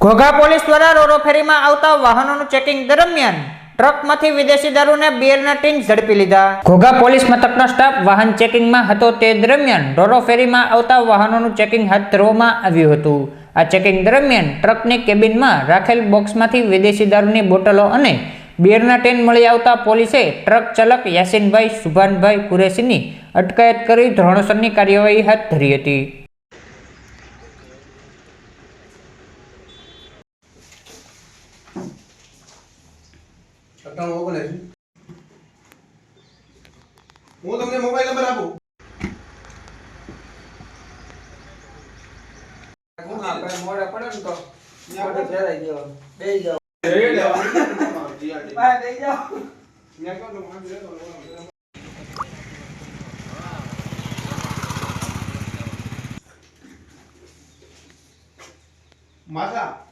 Ghogha police દ્વારા રોરો ફેરીમાં આવતા વાહનોનું ચેકિંગ દરમિયાન ટ્રકમાંથી વિદેશી દારૂને બિયરના ટીન ઝડપી લીધા. ઘોઘા પોલીસ મથકનો સ્ટાફ વાહન ચેકિંગમાં હતો તે દરમિયાન રોરો ફેરીમાં આવતા વાહનોનું ચેકિંગ હાથ ધરવામાં આવ્યું હતું. આ ચેકિંગ દરમિયાન ટ્રકની કેબિનમાં રાખેલ બોક્સમાંથી વિદેશી દારૂની બોટલો અને બિયરના ટેન મળી આવતા પોલીસે ટ્રક ચાલક યાસીનભાઈ સુભાનભાઈ કુરેશીની અટકાયત કરી ધોરણસરની કાર્યવાહી હાથ ધરી હતી. સત્તાણું ઓગણએંસી હું તમને મોબાઈલ નંબર આપું. મોડે પડે ને તો. મોઢે ફેરાઈ ગયો. બેહી જાઓ. GRT. બહાર બેહી જાઓ. માસા